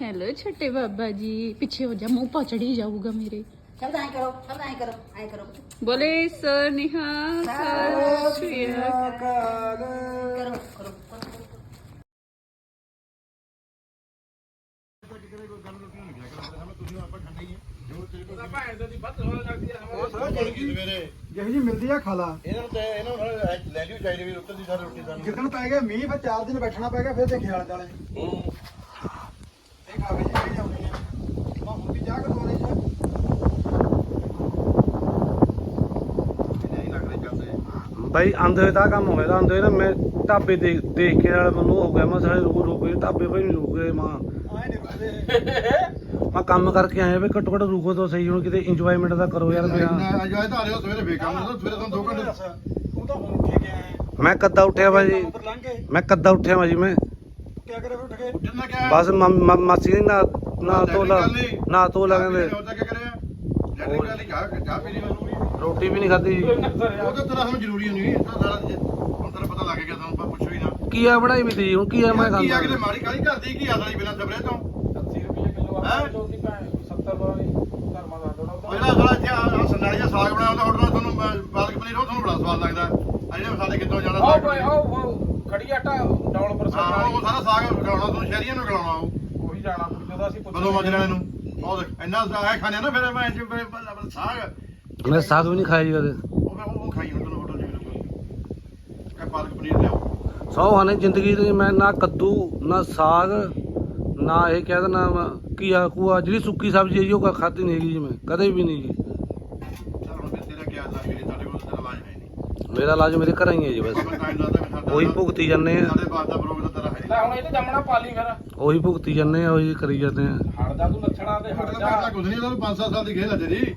Hello ਛੋਟੇ ਬਾਬਾ ਜੀ। ਪਿੱਛੇ ਹੋ ਜਾ ਮੂੰਹ ਪਚੜੀ ਜਾਊਗਾ ਮੇਰੇ। ਸ਼ਬਦ ਐ ਕਰੋ ਸ਼ਬਦ ਐ ਕਰੋ ਐ ਕਰੋ ਬੋਲੇ ਸ਼੍ਰੀ ਅਕਾਲ। ਕਰੋ ਕਰੋ ਜਿਹੀ ਜੀ ਮਿਲਦੀ ਆ ਖਾਲਾ ਇਹਨਾਂ ਨੂੰ ਤੇ ਇਹਨਾਂ ਨੂੰ ਲੈ ਲਿਓ ਚਾਹੀਦੀ ਵੀ ਉੱਤਰ ਦੀ ਸਾਰੀ ਰੋਟੀ ਦਾ। ਜਿੱਦਣ ਪੈ ਗਿਆ ਮੀਂਹ ਫਿਰ 4 ਦਿਨ ਬੈਠਣਾ ਪੈ ਗਿਆ ਫਿਰ ਦੇਖੇ ਵਾਲੇ ਦਾਲੇ ਇਹ ਕਾਗਜ਼ ਜਿਹੜੀ ਆਉਂਦੀ ਆ ਮੈਂ ਹੁਣ ਵੀ ਜਾ ਕੇ ਦੋਰੇ ਚ ਨਹੀਂ ਲੱਗ ਰਹੇ ਚੱਲਦੇ ਬਾਈ ਆਂਦੇ ਹੋਏ ਤਾਂ ਆਹ ਕੰਮ ਹੋਇਆ ਤਾਂ ਆਂਦੇ ਹੋਏ ਨਾ ਮੈਂ ਢਾਬੇ ਦੇਖ ਦੇਖ ਕੇ ਨਾਲ ਮੈਨੂੰ ਹੋ ਗਿਆ ਮੈਂ ਸਾਰੇ ਰੁਕ ਰੁਕ ਕੇ ਢਾਬੇ ਭਾਈ ਨਹੀਂ ਰੁਕ ਗਏ ਮਾਂ। ਮੈਂ ਕੰਮ ਕਰਕੇ ਆਇਆ ਵੀ ਘੱਟੋ ਘੱਟ ਰੁਕੋ ਤਾਂ ਸਹੀ ਹੁਣ ਕਿਤੇ ਇੰਜੋਇਮੈਂਟ ਤਾਂ ਕਰੋ ਯਾਰ ਮੇਰਾ। ਅੱਜ ਆਏ ਤਾਂ ਆ ਰਹੇ ਸਵੇਰੇ ਬੇਕਾਮ ਨੂੰ ਸਵੇਰੇ ਤੁਹਾਨੂੰ 2 ਘੰਟੇ ਦੱਸ, ਤੂੰ ਤਾਂ ਹੁਣ ਉੱਠ ਕੇ ਆਇਆ। ਮੈਂ ਕੱਦਾ ਉੱਠਿਆ ਭਾਜੀ। ਮੈਂ ਕੱਦਾ ਉੱਠਿਆ ਭਾਜੀ ਮੈਂ। ਕਿਆ ਕਰੇ ਫਿਰ ਉੱਠ ਕੇ? ਉੱਠਣਾ ਕਿਆ? ਬਸ ਮਾਸੀ ਨੇ ਨਾ ਨਾ ਤੋਲਾ ਨਾ ਤੋਲਾ ਕਹਿੰਦੇ। ਉਹ ਤਾਂ ਕੀ ਕਰਿਆ? ਲੈਟਰਿੰਗ ਵਾਲੀ ਚਾਹ ਚਾਹ ਪੀ ਲਈ ਮੈਨੂੰ। ਰੋਟੀ ਵੀ ਨਹੀਂ ਖਾਧੀ। ਉਹ ਤਾਂ ਤੇਰਾ ਹੁਣ ਜ਼ਰੂਰੀ ਨਹੀਂ ਤਾਂ ਸਾਰਾ ਹੁਣ ਤੈਨੂੰ ਪਤਾ ਲੱਗ ਗਿਆ ਤੁਹਾਨੂੰ ਆਪਾਂ ਪੁੱਛੋ ਹੀ ਨਾ। ਕੀ ਆ ਬਣਾਈ ਵੀ ਤੀ ਹੁਣ ਕੀ ਆ ਮੈਂ ਕੀ ਆ ਕਿਤੇ ਖਾਂਦਾ ਮਾਰੀ ਕਾਲੀ ਕਰਦੀ? ਕੀ ਆਦਲੀ ਬਿਨਾਂ ਸਬਰੇ ਤੋਂ? 80 ਰੁਪਏ ਕਿਲੋ ਹੈਂ? ਆ ਚੋਦੀ ਭੈਣ 70 ਵਾਲੀ ਧਰਮਾ ਦਾ ਦੋੜਾ ਉਹ ਜਿਹੜਾ ਸਾਲਾ ਇੱਥੇ ਆ ਸੰਨਾਲੀ ਦਾ ਸਾਗ ਬਣਾਇਆ ਹੋਟਲ ਤੁਹਾਨੂੰ ਅਹ, ਪਾਲਕ ਪਨੀਰ ਉਹ ਤੁਹਾਨੂੰ ਬੜਾ ਸਵਾਦ ਲੱਗਦਾ। ਆ ਜਿਹੜੇ ਸਾਡੇ ਕਿੱਥੋਂ ਜਾਣਾ ਆਓ ਸਾਗ? ਭਾਈ ਆਓ ਆਓ ਖੜੀ ਆਟਾ ਡੌਲ ਪਰ ਹਾਂ ਉਹ ਵਾਲੀ। ਸਾਰਾ ਸਾਗ ਖਿਲਾਉਣਾ ਤੁਹਾਨੂੰ ਸ਼ਹਿਰੀਆਂ ਨੂੰ ਖਿਲਾਉਣਾ ਉਹ। ਉਹੀ ਜਾਣਾ ਜਦੋਂ ਅਸੀਂ ਬਦੋ ਮਜਲੇ ਨੂੰ। ਉਹ ਦੇਖ ਇੰਨਾ ਸਾਗ ਖਾਣੇ ਨਾ ਫਿਰ ਮੈਂ ਬੱਲਾ- ਸਾਗ ਮੈਂ ਵੀ ਨਹੀਂ ਖਾਇਆ ਜੀ ਕਦੇ। ਉਹ ਮੈਂ ਉਹ ਉਹ ਖਾਈ ਹੁਣ ਤੁਹਾਨੂੰ ਹੋਟਲ ਜਾ ਕੇ ਇਹ ਪਾਲਕ ਪਨੀਰ ਲਿਆਓ। ਸੌ ਹਾਨੇ ਜ਼ਿੰਦਗੀ ਦੇ ਮੈਂ ਨਾ ਕੱਦੂ ਨਾ ਸਾਗ ਨਾ ਇਹ ਕਹਿ ਦੇਣਾ ਵਾ ਘੀਆ ਕੂਆ ਜਿਹੜੀ ਸੁੱਕੀ ਸਬਜ਼ੀ ਹੈ ਜੀ ਉਹ ਖਾਧੀ ਨਹੀਂ ਹੈਗੀ ਜੀ ਮੈਂ ਕਦੇ ਵੀ ਨਹੀਂ ਜੀ। ਚਲ ਹੁਣ ਫਿਰ ਤੇਰਾ ਕੀ ਆਦਤ ਮੇਰੇ? ਸਾਡੇ ਕੋਲ ਤੇਰਾ ਇਲਾਜ ਹੈ ਨਹੀਂ। ਮੇਰਾ ਇਲਾਜ ਮੇਰੇ ਘਰਾਂ ਹੀ ਹੈ ਜੀ ਬਸ। ਟਾਈਮ ਸਾਡਾ ਉਹੀ ਭੁਗਤੀ ਜਾਂਦੇ ਆ। ਸਾਡੇ ਬਾਤ ਦਾ ਪ੍ਰੋਗਰਾਮ ਤੇਰਾ ਹੈ ਲੈ ਹੁਣ ਇਹ ਤੇ ਜੰਮਣਾ ਪਾਲੀ ਫਿਰ। ਉਹੀ ਭੁਗਤੀ ਜਾਂਦੇ ਆ ਉਹੀ ਕਰੀ ਜਾਂਦੇ ਆ। ਜਾ ਤੂੰ ਲੱਛਣਾ ਤੇ ਜਾ। ਪੈਸਾ ਕੁਝ ਨਹੀਂ ਤੁਹਾਨੂੰ 5-7 ਸਾਲ ਦੀ ਖੇਲ ਹੈ ਤੇਰੀ।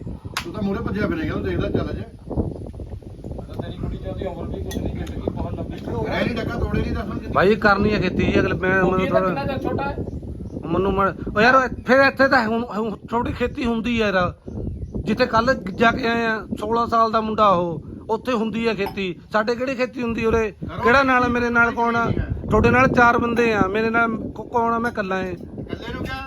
ਤੂੰ ਤਾਂ ਮੂਰੇ ਭੱਜਿਆ ਫਿਰੇਗਾ ਤੂੰ ਦੇਖਦਾ ਚੱਲ ਜੇ। ਤਾਂ ਤੇਰੀ ਕੁੜੀ ਦੀ ਉਹਦੀ ਉਮਰ ਵੀ ਕੁਛ ਨਹੀਂ ਜ਼ਿੰਦਗੀ ਬਹੁਤ ਲੰਬੀ ਐ ਨਹੀਂ ਡੱਕਾ ਤੋੜੇ ਨਹੀਂ ਦੱਸਣ ਭਾਈ ਕਰਨੀ ਹੈ ਖੇਤੀ ਜੀ ਅਗਲੇ ਮੈਂ ਉਹ ਮੈਨੂੰ ਥੋੜਾ ਛੋਟਾ ਹੈ। ਉਹ ਯਾਰ ਫਿਰ ਇੱਥੇ ਤਾਂ ਹੁਣ ਹੁਣ ਛੋਟੀ ਖੇਤੀ ਹੁੰਦੀ ਹੈ ਯਾਰ। ਜਿੱਥੇ ਕੱਲ ਜਾ ਕੇ ਆਏ ਆ 16 ਸਾਲ ਦਾ ਮੁੰਡਾ ਉਹ ਉੱਥੇ ਹੁੰਦੀ ਹੈ ਖੇਤੀ। ਸਾਡੇ ਕਿਹੜੀ ਖੇਤੀ ਹੁੰਦੀ ਉਰੇ? ਕਿਹੜਾ ਨਾਲ ਮੇਰੇ ਨਾਲ ਕੌਣ ਆ? ਤੁਹਾਡੇ ਨਾਲ ਚਾਰ ਬੰਦੇ ਆ। ਮੇਰੇ ਨਾਲ ਕੌ- ਕੌਣ ਆ? ਮੈਂ ਕੱਲਾ ਏ ਕੱਲੇ ਨੂੰ ਆਪੇ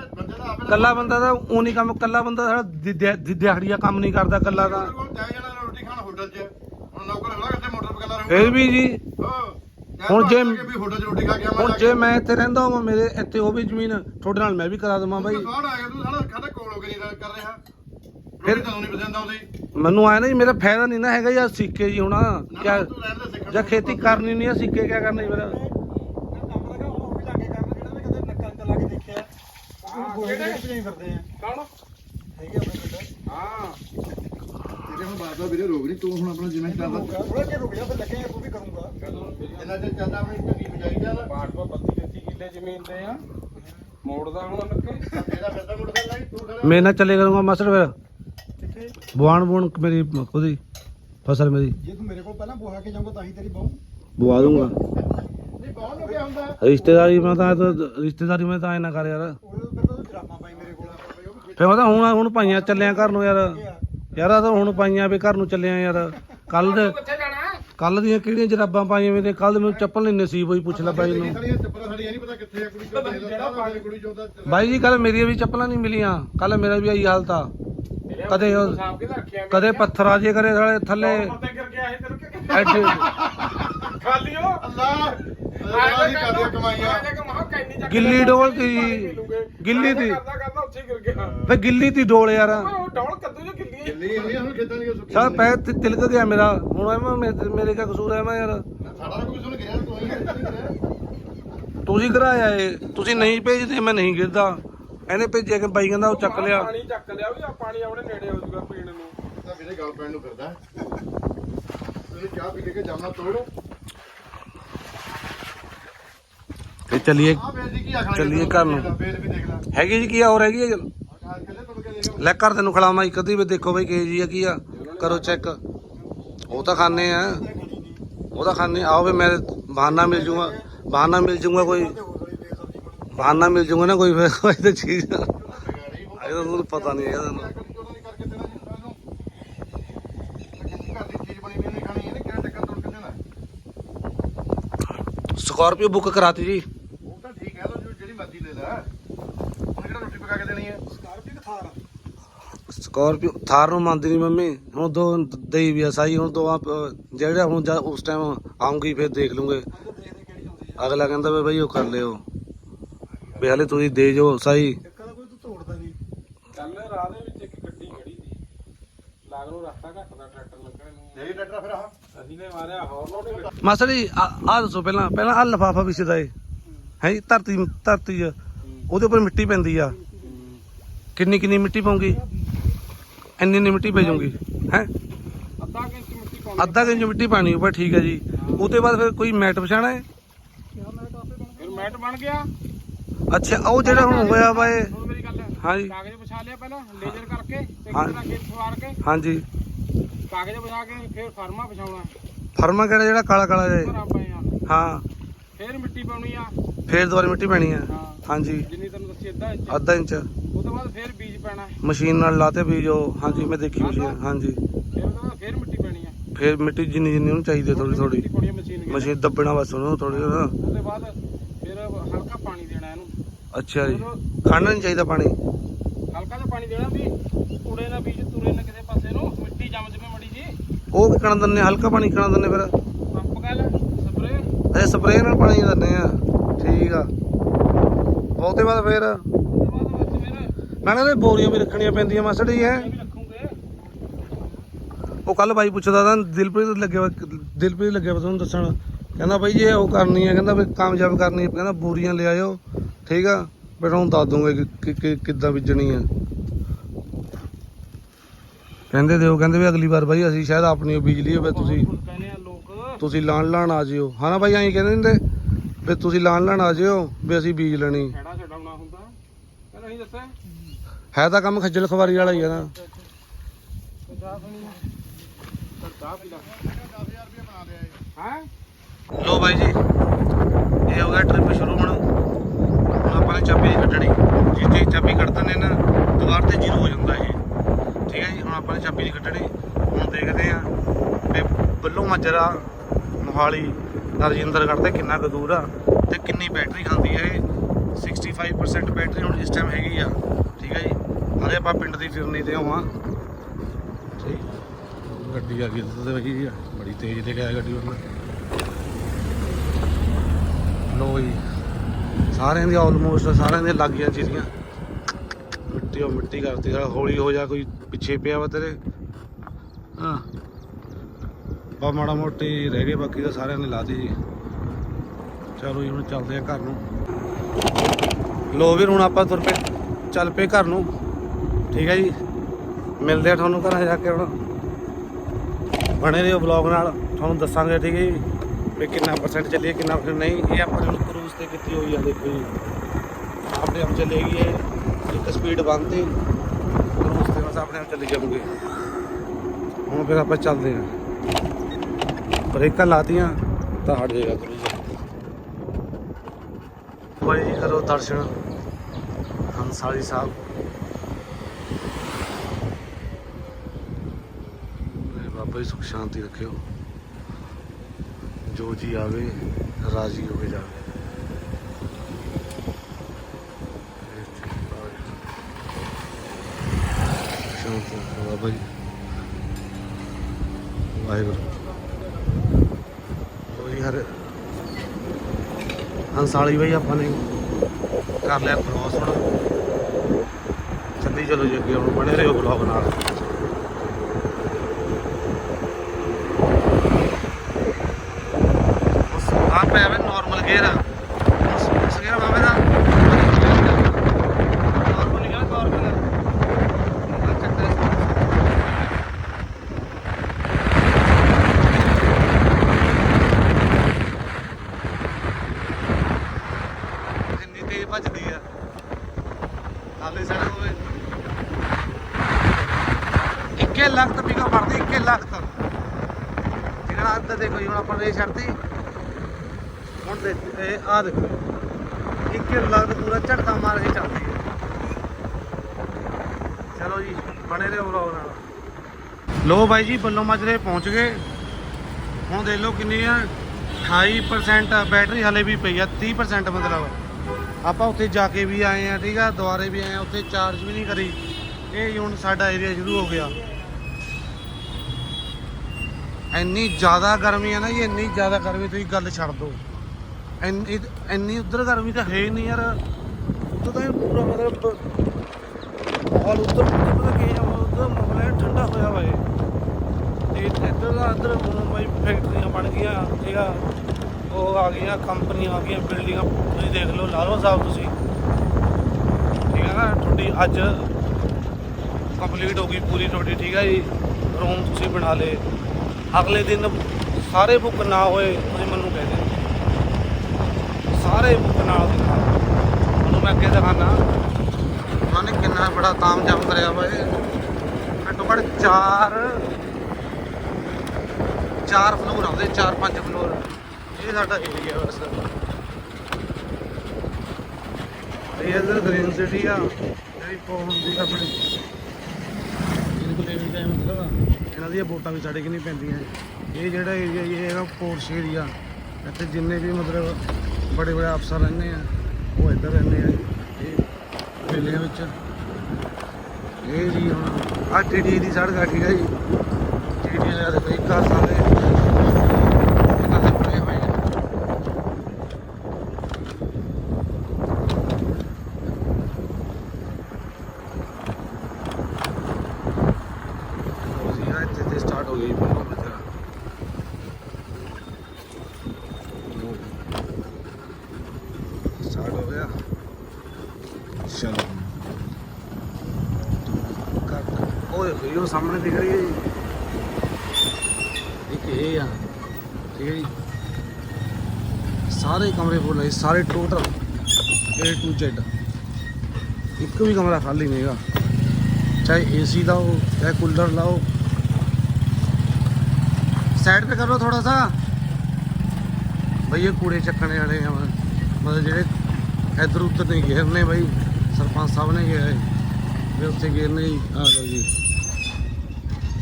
ਕੱਲਾ ਬੰਦਾ ਤਾਂ ਉਹ ਨਹੀਂ ਕੰਮ ਕੱਲਾ ਬੰਦਾ ਸਾਡਾ ਦਿ- ਦਿ- ਦਿ- ਦਿਹਾੜੀਆ ਕੰਮ ਨਹੀਂ ਕਰਦਾ ਕੱਲਾ ਤਾਂ। ਤੈ ਜਾਣਾ ਰੋਟੀ ਖਾਣ ਹੋਟਲ 'ਚ। ਹੁਣ ਨੌਕਰ ਖੜਾ ਕਿੱਥੇ ਮੋਟਰ ਪਕੜਾ ਰਹੂਗਾ ਫਿਰ ਵੀ ਜੀ। ਹੁਣ ਹੁਣ ਜੇ- ਵੀ ਹੋਟਲ 'ਚ ਰੋਟੀ ਖਾ ਕੇ ਆਵਾਂ ਹੁਣ ਜੇ ਮੈਂ ਇੱਥੇ ਰਹਿੰਦਾ ਹਾਂ ਮੇਰੇ ਇੱਥੇ ਉਹ ਵੀ ਜ਼ਮੀਨ ਤੁਹਾਡੇ ਨਾਲ ਮੈਂ ਵੀ ਕਰਾ ਦੇਵਾਂ ਬਾਈ। ਸਾੜ ਆ ਗਿਆ ਤੂੰ ਸਾਡਾ ਖਾਦਾ ਕੋਲ ਹੋ ਕੇ ਨਹੀਂ ਕਰ ਰਿਹਾ। ਫਿਰ- ਫਿਰ ਤੁਹਾਨੂੰ ਨਹੀਂ ਪਸੰਦ ਆਉਂਦੀ ਮੈਨੂੰ ਆਇਆ ਨਾ ਜੀ ਮੇਰਾ ਫਾਇਦਾ ਨਹੀਂ ਨਾ ਹੈਗਾ ਯਾਰ ਸਿੱਕੇ ਜੀ ਹੁਣ। ਨਾ, ਕਿਆ ਨਾ, ਤੂੰ ਰਹਿਣ ਦੇ ਸਿੱਖਣ ਜਾਂ ਖੇਤੀ ਕਰਨੀ ਨਹੀਂ ਆ ਸਿੱਕੇ ਕਿਆ ਕਰਨਾ ਜੀ ਮੇਰਾ ਕੰਮ ਲਗਾ ਹੁਣ ਉਹ ਵੀ ਲਾਗੇ ਕਰਨ ਜਿਹੜਾ ਮੈਂ ਕਦੇ ਨੱਕਲ ਤੇ ਲਾ ਕੇ ਦੇਖਿਆ ਉਹ ਗੋਹੇ ਦੇ ਵਿੱਚ ਨਹੀਂ ਫਿਰਦੇ ਆ। ਕੌਣ? ਹੈਗੇ ਆਪਣੇ ਪਿੰਡ। ਹਾਂ। ਤੇਰੇ ਹੁਣ ਬਾਤ ਦਾ ਵੀਰੇ ਰੋਗ ਨਹੀਂ ਤੂੰ ਹੁਣ ਆਪਣਾ ਜਿਵੇਂ ਚੱਲਦਾ ਥੋੜਾ ਜਿਹਾ ਰੁਕ ਜਾ ਫਿਰ ਲੱਗੇ ਉਹ ਵੀ ਕਰੂੰਗਾ। ਇਹਨਾਂ ਤੇ ਚੱਲਦਾ ਆਪਣੀ ਚੰਗੀ ਬਜਾਈ ਚੱਲ। ਬਾਟ ਪਾ 32 33 ਕਿੱਲੇ ਜ਼ਮੀਨ ਦੇ ਆ। ਮੋੜਦਾ ਹੁਣ ਲੱਗੇ ਤੇਰਾ ਫਿਰਦਾ ਮੁੜਦਾ ਨਹੀਂ ਤੂੰ ਖੜਾ ਮੈਂ ਨਾ ਚੱਲੇ ਕਰੂੰਗਾ ਮਾਸਟਰ ਫਿਰ। ਕਿੱਥੇ? ਬੁਆਣ ਬੁਣ ਮੇਰੀ ਉਹਦੀ ਫਸਲ ਮੇਰੀ। ਜੇ ਤੂੰ ਮੇਰੇ ਕੋਲ ਪਹਿਲਾਂ ਬੁਹਾ ਕੇ ਜਾਊਂਗਾ ਤਾਂ ਹੀ ਤੇਰੀ ਬਾਹੂ। ਬੁਆ ਦੂੰਗਾ। ਨਹੀਂ ਬਹੁਤ ਨੂੰ ਕੀ ਹੁੰਦਾ। ਰਿਸ਼ਤੇਦਾਰੀ ਮੈਂ ਤਾਂ ਤਾਂ- ਰਿਸ਼ਤੇਦਾਰੀ ਮੈਂ ਤਾਂ ਐ ਨਾ ਕਰ ਯਾਰ ਉਹਦੇ ਤੋਂ ਫਿਰ ਤਾਂ ਤੂੰ ਡਰਾਮਾ ਪਾਈ ਮੇਰੇ ਕੋਲ ਫਿਰ ਤਾਂ ਹੁਣ ਹੁਣ ਪਾਈਆਂ ਚੱਲਿਆ ਘਰ ਨੂੰ ਯਾਰ। ਯਾਰ ਆ ਤਾਂ ਹੁਣ ਪਾਈਆਂ ਵੀ ਘਰ ਨੂੰ ਚੱਲਿਆ ਯਾਰ। ਕੱਲ ਦੇ ਕਿੱਥੇ ਜਾਣਾ ਕੱਲ ਦੀਆਂ ਕਿਹੜੀਆਂ ਜਰਾਬਾਂ ਪਾਈਆਂ ਵੀ ਤੇ ਕੱਲ ਮੈਨੂੰ ਚੱਪਲ ਨਹੀਂ ਨਸੀਬ ਹੋਈ ਪੁੱਛ ਲੈ ਬਾਈ ਨੂੰ। ਸਾਡੀਆਂ ਚੱਪਲਾਂ ਸਾਡੀਆਂ ਨਹੀਂ ਪਤਾ ਕਿੱਥੇ ਆ ਕੁੜੀ ਚੋਂ ਦੇਖਦਾ ਪਾਣੀ ਕੁੜੀ ਚੋਂ ਦਾ ਬਾਈ ਜੀ ਕੱਲ ਮੇਰੀਆਂ ਵੀ ਚੱਪਲਾਂ ਨਹੀਂ ਮਿਲੀਆਂ। ਕੱਲ ਮੇਰਾ ਵੀ ਆਹੀ ਹਾਲਤ ਆ। ਕਦੇ ਕਦੇ ਪੱਥਰ ਆ ਜੇ ਕਰੇ ਸਾਲੇ ਥੱਲੇ। ਐਡੇ ਖਾਲੀ ਹੋ ਅੱਲਾ ਦੀ ਗਿੱਲੀ ਡੋਲ ਤੀ ਗਿੱਲੀ ਕਰਦਾ ਉੱਥੇ ਹੀ ਗਿਰ ਗਿਆ। ਫੇ ਗਿੱਲੀ ਤੀ ਡੋਲ ਯਾਰ। ਉਹ ਡੌਲ ਕੱਦੂ ਜੋ ਗਿੱਲੀ ਹੈ ਨਹੀਂ ਨਹੀਂ ਹੁਣ ਖੇਤਾਂ ਦੀਆਂ ਸੁੱਕੀਆਂ ਸਾਰਾ ਪੈਰ ਤੇ ਤਿਲਕ ਗਿਆ ਮੇਰਾ। ਹੁਣ ਐਵੇਂ ਮੇਰੇ ਮੇਰੇ ਕਾ ਕਸੂਰ ਹੈ ਮੈਂ ਯਾਰ। ਸਾਡਾ ਕੋਈ ਸੁਣ ਗਿਆ ਤੂੰ ਹੀ ਗਿਰਿਆ। ਤੁਸੀਂ ਕਰਾਇਆ ਏ। ਤੁਸੀਂ ਨਹੀਂ ਭੇਜਦੇ ਮੈਂ ਨਹੀਂ ਗਿਰਦਾ। ਇਹਨੇ ਭੇਜਿਆ ਕਿ ਬਾਈ ਕਹਿੰਦਾ ਉਹ ਚੱਕ ਲਿਆ। ਪਾਣੀ ਚੱਕ ਲਿਆ ਵੀ ਆ ਪਾਣੀ ਆਪਣੇ ਨੇੜੇ ਹੋ ਜਾਊਗਾ ਪੀਣ ਨੂੰ। ਤਾਂ ਮੇਰੇ ਗੱਲ ਪੈਣ ਨੂੰ ਫਿਰਦਾ। ਤੁਸੀਂ ਚਾਹ ਪੀ ਕੇ ਜਾਮਣਾ ਤੋੜ ਤੇ ਚੱਲੀਏ ਆ ਚੱਲੀਏ ਘਰ ਨੂੰ। ਹੈਗੀ ਜੀ ਕੀ ਆ ਹੋਰ ਹੈਗੀ ਆ ਦੇਖ। ਲੈ ਘਰ ਤੈਨੂੰ ਖਿਲਾਵਾਂ ਇੱਕ ਅੱਧੀ ਵੀ ਦੇਖੋ ਬਈ ਕੇ ਜੀ ਆ ਕੀ ਆ। ਕਰੋ ਚੈੱਕ। ਉਹ ਤਾਂ ਖਾਣੇ ਆ। ਉਹ ਤਾਂ ਖਾਣੇ ਆਓ ਵੀ ਮੈਂ ਬਹਾਨਾ ਮਿਲ ਜੂਗਾ। ਬਹਾਨਾ ਮਿਲ ਜੂਗਾ ਕੋਈ। ਬਹਾਨਾ ਮਿਲ ਜੂਗਾ ਨਾ ਕੋਈ ਫਿਰ ਕੋਈ ਤਾਂ ਚੀਜ਼ ਇਹਦਾ ਤੁਹਾਨੂੰ ਪਤਾ ਨਹੀਂ ਹੈਗਾ ਤੁਹਾਨੂੰ ਕਰਕੇ ਦੇਣਾ ਜੀ ਸਾਨੂੰ ਘਰ ਦੀ ਚੀਜ਼ ਬਣੀ ਵੀ ਨਹੀਂ ਖਾਣੀ ਇਹਨੇ ਕਿਹੜਾ ਟੱਕਰ ਤੁਰ ਕੇ ਦੇਣਾ ਸਕਾਰਪੀਓ ਬੁੱਕ ਕਰਾਤੀ ਜੀ ਉਹ ਤਾਂ ਠੀਕ ਹੈ ਲੋ ਜਿਹੜੀ ਮਰਜ਼ੀ ਲੈ ਲੈ ਹੁਣ ਥਾਰ ਸਕਾਰਪੀਓ ਥਾਰ ਨੂੰ ਮੰਨਦੀ ਨਹੀਂ ਮੰਮੀ। ਹੁਣ ਦੋ ਦਈ ਵੀ ਆ ਸਾਈ ਹੁਣ ਦੋ ਜਿਹੜਾ ਹੁਣ ਜਦ ਉਸ ਟਾਈਮ ਆਉਂਗੀ ਫਿਰ ਦੇਖ ਲੂੰਗੇ। ਅਗਲਾ ਕਹਿੰਦਾ ਵੀ ਬਈ ਉਹ ਕਰ ਲਿਓ। ਵੀ ਹਲੇ ਤੁਸੀਂ ਦੇ ਜੋ ਸਾਈ। ਇੱਕ ਦਾ ਕੋਈ ਤੂੰ ਤੋੜਦਾ ਨਹੀਂ ਕੱਲ ਰਾਹ ਦੇ ਵਿੱਚ ਇੱਕ ਗੱਡੀ ਖੜੀ ਸੀ। ਲਾਗ ਨੂੰ ਰਸਤਾ ਘੱਟ ਦਾ ਟਰੈਕਟਰ ਲੱਗਣ ਨੂੰ। ਨਹੀਂ ਟਰੈਕਟਰ ਫਿਰ ਆਹ। ਅਸੀਂ ਨੇ ਮਾਰਿਆ ਹੌਰਨ ਉਹਦੇ ਵਿੱਚ ਮਾਸਟਰ ਜੀ ਆ ਦੱਸੋ ਪਹਿਲਾਂ ਪਹਿਲਾਂ ਆ ਲਫਾਫਾ ਵਿਛੇ ਦਾ ਏ ਹੈ ਜੀ ਧਰਤੀ ਧਰਤੀ ਉਹਦੇ ਉੱਪਰ ਮਿੱਟੀ ਪੈਂਦੀ ਆ। ਕਿੰਨੀ ਕਿੰਨੀ ਮਿੱਟੀ ਪਾਉਂਗੀ? ਇੰਨੀ ਇੰਨੀ ਮਿੱਟੀ ਪੈ ਜਾਊਗੀ ਹੈ? ਅੱਧਾ ਇੰਚ ਮਿੱਟੀ ਪਾਉਣੀ। ਅੱਧਾ ਇੰਚ ਮਿੱਟੀ ਪਾਣੀ ਉੱਪਰ ਠੀਕ ਹੈ ਜੀ। ਉਹਦੇ ਬਾਅਦ ਫਿਰ ਕੋਈ ਮੈਟ ਵਿਛਾਣਾ ਹੈ? ਫਿਰ ਮੈਟ ਬਣ ਗਿਆ। ਅੱਛਾ ਉਹ ਜਿਹੜਾ ਹੁਣ ਹੋਇਆ ਵਾ ਇਹ। ਹੁਣ ਮੇਰੀ ਗੱਲ ਹਾਂਜੀ। ਕਾਗਜ਼ ਵਿਛਾ ਲਿਆ ਪਹਿਲਾਂ ਲੇਜ਼ਰ ਕਰਕੇ ਤੇ ਹਾਂ। ਕਿਹੜਾ ਖੇਤ ਸਵਾਰ ਕੇ। ਹਾਂਜੀ। ਕਾਗਜ਼ ਵਿਛਾ ਕੇ ਫਿਰ ਫਰਮਾ ਵਿਛਾਉਣਾ ਫਰਮਾ ਕਿਹੜਾ ਜਿਹੜਾ ਕਾਲਾ ਕਾਲਾ ਜਿਹਾ? ਹਾਂ? ਫਿਰ ਮਿੱਟੀ ਪਾਉਣੀ ਆ। ਫੇਰ ਦੁਬਾਰਾ ਮਿੱਟੀ ਪੈਣੀ ਆ। ਹਾਂ। ਹਾਂਜੀ। ਜਿੰਨੀ ਤੈਨੂੰ ਦੱਸੀ ਅੱਧਾ ਇੰਚ। ਅੱਧਾ ਇੰਚ। ਤੋਂ ਬਾਅਦ ਫਿਰ ਬੀਜ ਪੈਣਾ ਮਸ਼ੀਨ ਨਾਲ ਲਾਤੇ ਬੀਜ ਉਹ। ਹਾਂਜੀ ਮੈਂ ਦੇਖੀ ਮਸ਼ੀਨ ਹਾਂਜੀ। ਫਿਰ ਬਾਅਦ ਮਿੱਟੀ ਪੈਣੀ ਆ ਫੇਰ ਮਿੱਟੀ ਜਿੰਨੀ ਜਿੰਨੀ ਉਹਨੂੰ ਚਾਹੀਦੀ ਥੋੜੀ ਥੋੜੀ ਮਿੱਟੀ ਪਾਉਣੀ ਆ ਮਸ਼ੀਨ ਦੱਬਣਾ ਬਸ ਉਹਨੂੰ ਥੋੜੀ ਉਹਦੇ ਬਾਅਦ ਫਿਰ ਹਲਕਾ ਪਾਣੀ ਦੇਣਾ ਇਹਨੂੰ। ਅੱਛਾ ਜੀ। ਖਾਣਾ ਨਹੀਂ ਚਾਹੀਦਾ ਪਾਣੀ? ਹਲਕਾ ਜਿਹਾ ਪਾਣੀ ਦੇਣਾ ਵੀ ਕੂੜੇ ਨਾ ਬੀਜ ਤੁਰੇ ਨਾ ਕਿਸੇ ਪਾਸੇ ਨੂੰ ਮਿੱਟੀ ਜੰਮ ਜਵੇ ਮੜੀ ਜੀ। ਉਹ ਵੀ ਕਣਾ ਦਿੰਨੇ ਹਲਕਾ ਪਾਣੀ ਕਣਾ ਦਿੰਨੇ ਫਿਰ। ਪੰਪ ਗੱਲ ਸਪਰੇ ਅਜੇ ਸਪਰੇਅ ਨਾਲ ਪਾਣੀ ਦਿੰਨੇ ਆ। ਠੀਕ ਆ। ਉਹਦੇ ਬਾਅਦ ਫਿਰ ਫਿਰ ਮੈਂ ਬੋਰੀਆਂ ਵੀ ਰੱਖਣੀਆਂ ਪੈਂਦੀਆਂ ਮਾਸੜ ਜੀ, ਹੈ। ਉਹ ਕੱਲ ਬਾਈ ਪੁੱਛਦਾ ਤਾਂ ਦਿਲਪ੍ਰੀਤ ਲੱਗਿਆ ਦਿਲਪ੍ਰੀਤ ਲੱਗਿਆ ਤੁਹਾਨੂੰ ਦੱਸਣ। ਕਹਿੰਦਾ ਬਾਈ ਜੇ ਉਹ ਕਰਨੀ ਹੈ ਕਹਿੰਦਾ ਵੀ ਕਾਮਯਾਬ ਕਰਨੀ ਹੈ ਕਹਿੰਦਾ ਬੋਰੀਆਂ ਲੈ ਆਇਓ। ਠੀਕ ਆ? ਬਟ ਹੁਣ ਦੱਸ ਦੂੰਗਾ ਕਿ- ਕਿੱਦਾਂ ਬੀਜਣੀ ਆ। ਕਹਿੰਦੇ ਦਿਓ ਕਹਿੰਦੇ ਵੀ ਅਗਲੀ ਵਾਰ ਬਾਈ ਅਸੀਂ ਸ਼ਾਇਦ ਆਪਣੀ ਬੀਜ ਲਈਏ ਵੀ ਤੁਸੀਂ ਤੁਸੀਂ ਲਾਣ ਲਾਣ ਆ ਜਿਓ। ਹਾਂ ਨਾ ਬਾਈ, ਐਂ ਕਹਿੰਦੇ ਹੁੰਦੇ ਵੀ ਤੁਸੀਂ ਲਾਣ ਲਾਣ ਆ ਜਿਓ ਵੀ ਅਸੀਂ ਬੀਜ ਲੈਣੀ ਖੜਾ ਛਡਾਉਣਾ ਹੁੰਦਾ ਕਹਿੰਦਾ ਨਹੀਂ ਦੱਸਿਆ ਹੈ ਤਾਂ ਕੰਮ ਖੱਜਲ ਖਵਾਰੀ ਵਾਲਾ ਹੀ ਆ ਨਾ। ਚਾਹ ਸੁਣੀ ਤਾਂ ਚਾਹ ਪੀ ਲਾ 10000 ਰੁਪਏ ਬਣਾ ਲਿਆ ਹੈ ਲੋ ਬਾਈ ਜੀ, ਇਹ ਹੋ ਗਿਆ ਟ੍ਰਿਪ ਸ਼ੁਰੂ ਹੁਣ। ਹੁਣ ਆਪਾਂ ਨੇ ਚਾਬੀ ਨਹੀਂ ਕੱਢਣੀ। ਜਿੱਥੇ ਚਾਬੀ ਕੱਢ ਦਿੰਦੇ ਨਾ, ਦੁਬਾਰ ਤੇ ਜ਼ੀਰੋ ਹੋ ਜਾਂਦਾ ਇਹ। ਠੀਕ ਹੈ ਜੀ, ਹੁਣ ਆਪਾਂ ਨੇ ਚਾਬੀ ਨਹੀਂ ਕੱਢਣੀ। ਹੁਣ ਦੇਖਦੇ ਆਂ ਵੀ ਬੱਲੋ ਮਾਜਰਾ, ਮੋਹਾਲੀ ਦਾ ਰਜਿੰਦਰਗੜ੍ਹ ਤੇ ਕਿੰਨਾ ਕੁ ਦੂਰ ਆ ਤੇ ਕਿੰਨੀ ਬੈਟਰੀ ਖਾਂਦੀ ਹੈ ਇਹ। 65% ਬੈਟਰੀ ਹੁਣ ਇਸ ਟਾਈਮ ਹੈਗੀ ਆ। ਠੀਕ ਆਪਾਂ ਪਿੰਡ ਦੀ ਫਿਰਨੀ ਤੇ ਹੋਵਾਂ। ਠੀਕ ਗੱਡੀ ਆ ਗਈ ਤੇ ਵਹੀ ਬੜੀ ਤੇਜ਼ ਤੇ ਗਿਆ ਗੱਡੀ ਉਹਨਾਂ ਲੋ ਜੀ, ਸਾਰਿਆਂ ਦੀ ਆਲਮੋਸਟ ਸਾਰਿਆਂ ਦੇ ਲੱਗ ਗਿਆ ਚੀਜ਼ਾਂ ਮਿੱਟੀ ਉਹ ਮਿੱਟੀ ਕਰਤੀ, ਸਾਲਾ ਹੌਲੀ ਹੋ ਜਾ, ਕੋਈ ਪਿੱਛੇ ਪਿਆ ਵਾ ਤੇਰੇ। ਹਾਂ। ਬਾ ਮਾੜਾ ਮੋਟੀ ਰਹਿ ਗਏ ਬਾਕੀ ਤਾਂ ਸਾਰਿਆਂ ਨੇ ਲਾਤੀ ਜੀ। ਚਲੋ ਜੀ, ਹੁਣ ਚੱਲਦੇ ਆ ਘਰ ਨੂੰ। ਲੋ ਵੀਰ, ਹੁਣ ਆਪਾਂ ਤੁਰ ਪਏ, ਚੱਲ ਪਏ ਘਰ ਨੂੰ। ਠੀਕ ਹੈ ਜੀ। ਮਿਲਦੇ ਆ ਤੁਹਾਨੂੰ ਘਰਾਂ ਜਾ ਕੇ ਹੁਣ। ਬਣੇ ਰਹੋ ਵਲੌਗ ਨਾਲ। ਤੁਹਾਨੂੰ ਦੱਸਾਂਗੇ ਠੀਕ ਹੈ ਜੀ, ਵੀ ਕਿੰਨਾ ਪਰਸੈਂਟ ਚੱਲੀਏ, ਕਿੰਨਾ percent ਨਹੀਂ। ਇਹ ਆਪਾਂ ਨੇ ਕਰੂਜ਼ ਤੇ ਕੀਤੀ ਹੋਈ ਆ ਦੇਖੋ ਜੀ। ਆਪਣੇ ਆਪ ਚੱਲੇਗੀ ਇਹ। ਇੱਕ ਸਪੀਡ ਬੰਦ ਤੇ ਕਰੂਜ਼ ਤੇ ਬਸ ਆਪਣੇ ਆਪ ਚੱਲੀ ਜਾਊਗੀ। ਹੁਣ ਫਿਰ ਆਪਾਂ ਚੱਲਦੇ ਹਾਂ। ਬ੍ਰੇਕਾਂ ਲਾਤੀਆਂ, ਤਾਂ ਹਟ ਜਾਏਗਾ ਕਰੂਜ਼ ਭਾਈ ਜੀ ਕਰੋ ਦਰਸ਼ਨ। ਹੰਸਾਲੀ ਸਾਹਿਬ ਇਹ ਬਾਬਾ ਜੀ ਸੁਖ ਸ਼ਾਂਤੀ ਰੱਖਿਓ। ਜੋ ਜੀ ਆਵੇ, ਰਾਜੀ ਹੋ ਕੇ ਜਾਵੇ। ਸ਼ਾਂਤੀ ਬਾਬਾ ਜੀ। ਵਾਹਿਗੁਰੂ। ਲੋ ਜੀ, ਹਰ ਹੰਸਾਲੀ ਬਈ ਆਪਾਂ ਨੇ ਕਰ ਲਿਆ ਕ੍ਰੋਸ ਹੁਣ ਚੱਲੀ ਚਲੋ ਜੀ ਅੱਗੇ ਹੁਣ, ਬਣੇ ਰਹੋ ਬਲੌਗ ਨਾਲ। ਆ ਪਿਆ ਵੇ ਨਾਰਮਲ ਗੇਅਰ ਉਸ ਉਸ ਗੇਅਰ ਬਾਬੇ ਦਾ ਨਾਰਮਲ ਨਹੀਂ ਨਾਰਮਲ ਆ ਤੇਜ਼ ਭੱਜਦੀ ਆ। ਹਾਲੇ ਸਾਡੇ ਹੋਵੇ। 21 ਲੱਖ ਤਾਂ ਪਿਕਅਪ ਫੜਦੀ 21 ਲੱਖ ਤਾਂ ਜਿਹੜਾ ਅੱਧ ਦੇਖੋ ਜੀ ਹੁਣ ਆਪਾਂ ਨੇ ਛੱਡਤੀ। ਹੁਣ ਦੇਖ ਇਹ ਆ ਦੇਖੋ। 21 ਲੱਖ ਪੂਰਾ ਝਟਕਾ ਮਾਰ ਕੇ ਚੱਲਦੀ ਹੈ ਚਲੋ ਜੀ, ਬਣੇ ਰਹੋ ਵਲੌਗ ਨਾਲ। ਲੋ ਬਾਈ ਜੀ, ਬੱਲੋ ਮਾਜਰੇ ਪਹੁੰਚ ਗਏ। ਹੁਣ ਦੇਖ ਲਓ ਕਿੰਨੀ ਆ 28% ਬੈਟਰੀ ਹਲੇ ਵੀ ਪਈ ਆ 30% ਮਤਲਬ। ਆਪਾਂ ਉੱਥੇ ਜਾ ਕੇ ਵੀ ਆਏ ਆ, ਠੀਕ ਆ? ਦੁਬਾਰੇ ਵੀ ਆਏ ਆ, ਉੱਥੇ ਚਾਰਜ ਵੀ ਨਹੀਂ ਕਰੀ। ਇਹ ਹੁਣ ਸਾਡਾ ਏਰੀਆ ਸ਼ੁਰੂ ਹੋ ਗਿਆ। ਇੰਨੀ ਜ਼ਿਆਦਾ ਗਰਮੀ ਆ ਨਾ ਜੀ, ਇੰਨੀ ਜ਼ਿਆਦਾ ਗਰਮੀ, ਤੁਸੀਂ ਗੱਲ ਛੱਡ ਦਿਓ। ਇੰਨੀ ਇੰਨੀ ਉਧਰ ਗਰਮੀ ਤਾਂ ਹੈ ਹੀ ਨਹੀਂ ਯਾਰ। ਉੱਧਰ ਤਾਂ ਪੂਰਾ ਮਤਲਬ ਮਾਹੌਲ ਉੱਧਰ ਪਤਾ ਕੀ ਹੈ ਉੱਧਰ ਮਾਹੌਲ ਠੰਡਾ ਹੋਇਆ ਵਾ ਇਹ। ਤੇ ਇੱਧਰ ਦਾ ਇੱਧਰ ਮੁੰਬਈ ਫੈਕਟਰੀਆਂ ਬਣ ਗਈਆਂ, ਠੀਕ ਆ। ਉਹ ਆ ਗਈਆਂ, ਕੰਪਨੀਆਂ ਆ ਗਈਆਂ ਬਿਲਡਿੰਗਾਂ ਤੁਸੀਂ ਦੇਖ ਲਓ, ਲਾ ਲਓ ਸਾਹਿਬ ਤੁਸੀਂ। ਠੀਕ ਹੈ ਨਾ, ਤੁਹਾਡੀ ਅੱਜ ਕੰਪਲੀਟ ਹੋ ਗਈ ਪੂਰੀ ਤੁਹਾਡੀ, ਠੀਕ ਹੈ ਜੀ। ਰੂਮ ਤੁਸੀਂ ਬਣਾ ਲਏ। ਅਗਲੇ ਦਿਨ ਸਾਰੇ ਬੁੱਕ ਨਾ ਹੋਏ, ਤੁਸੀਂ ਸਾਰੇ ਬੁੱਕ ਨਾਲ ਦਿਖਾ ਤੁਹਾਨੂੰ ਮੈਂ ਅੱਗੇ ਦਿਖਾਣਾ ਉਹਨਾਂ ਨੇ ਕਿੰਨਾ ਬੜਾ ਤਾਮਝਾਮ ਕਰਿਆ ਵਾ ਇਹ। ਘੱਟੋ ਘੱਟ ਚਾਰ ਚਾਰ ਫਲੋਰ ਆਉਂਦੇ ਚਾਰ ਪੰਜ ਫਲੋਰ ਇਹ ਸਾਡਾ ਏਰੀਆ ਬਸ ਇਹ ਗ੍ਰੀਨ ਸਿਟੀ ਆ। ਜਿਹੜੀ ਪੌਣ ਦੀ ਆਪਣੀ ਇਹਦੇ ਕੋਲ ਮਤਲਬ ਇਹਨਾਂ ਦੀਆਂ ਵੋਟਾਂ ਵੀ ਸਾਡੇ ਕਿ ਨਹੀਂ ਪੈਂਦੀਆਂ। ਇਹ ਜਿਹੜਾ ਏਰੀਆ ਇਹ ਹੈਗਾ ਪੋਰਸ਼ ਏਰੀਆ ਇੱਥੇ ਜਿੰਨੇ ਵੀ ਮਤਲਬ ਬੜੇ ਬੜੇ ਅਫਸਰ ਰਹਿੰਦੇ ਆ। ਉਹ ਇੱਧਰ ਰਹਿੰਦੇ ਆ ਇਹ ਵੇਲਿਆਂ ਵਿੱਚ। ਇਹ ਜੀ ਹੁਣ ਆ ਟੀਡੀ ਦੀ ਸੜਕ ਆ ਠੀਕ ਹੈ ਜੀ। ਟੀਡੀ ਦੇ ਕੋਈ ਘਰ ਸਾਰੇ ਇੱਥੇ ਸਟਾਰਟ ਹੋ ਗਈ ਪ੍ਰੋਗਰਾਮ ਤੇਰਾ ਸਟਾਰਟ ਹੋ ਗਿਆ ਚਲੋ ਕੱਟ ਓਏ ਹੋਈ ਉਹ ਸਾਹਮਣੇ ਦਿਖ ਰਹੀ ਹੈ ਜੀ ਇੱਕ ਇਹ ਆ ਠੀਕ ਹੈ ਜੀ ਸਾਰੇ ਕਮਰੇ ਫੁੱਲ ਹੈ ਸਾਰੇ ਟੋਟਲ A to Z ਇੱਕ ਵੀ ਕਮਰਾ ਖਾਲੀ ਨਹੀਂ ਹੈਗਾ ਚਾਹੇ ਏਸੀ ਲਾਓ ਚਾਹੇ ਕੂਲਰ ਲਾਓ ਸਾਈਡ पे कर लो थोड़ा सा ਭਈ ਇਹ ਕੂੜੇ ਚੱਕਣੇ ਵਾਲੇ ਆ ਮਤਲਬ ਜਿਹੜੇ ਇੱਧਰ ਉੱਧਰ ਨਹੀਂ ਘੇਰਨੇ ਬਈ ਸਰਪੰਚ ਸਾਹਿਬ ਨੇ ਕਿਹਾ ਹੈ ਵੀ ਉੱਥੇ ਘੇਰਨੇ ਹੀ ਆ ਲਓ ਜੀ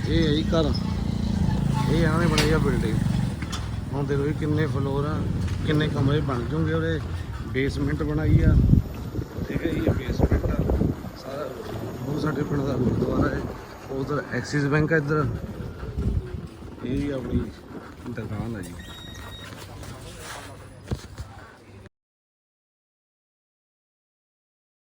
ਇਹ ਹੈ ਜੀ ਘਰ। ਇਹ ਇਹਨਾਂ ਨੇ ਬਣਾਈ ਆ ਬਿਲਡਿੰਗ ਹੁਣ ਦੇਖੋ ਜੀ ਕਿੰਨੇ ਫਲੋਰ ਆ, ਕਿੰਨੇ ਕਮਰੇ ਬਣ ਜੂਗੇ ਉਹਦੇ। ਬੇਸਮੈਂਟ ਬਣਾਈ ਆ। ਠੀਕ ਹੈ ਜੀ ਬੇਸਮੈਂਟ ਆ। ਸਾਰਾ ਉਹ ਸਾਡੇ ਪਿੰਡ ਦਾ ਗੁਰਦੁਆਰਾ ਹੈ। ਉਧਰ ਐਕਸਿਸ ਬੈਂਕ ਹੈ ਇੱਧਰ। ਇਹ ਵੀ ਆਪਣੀ ਦੁਕਾਨ ਹੈ ਜੀ।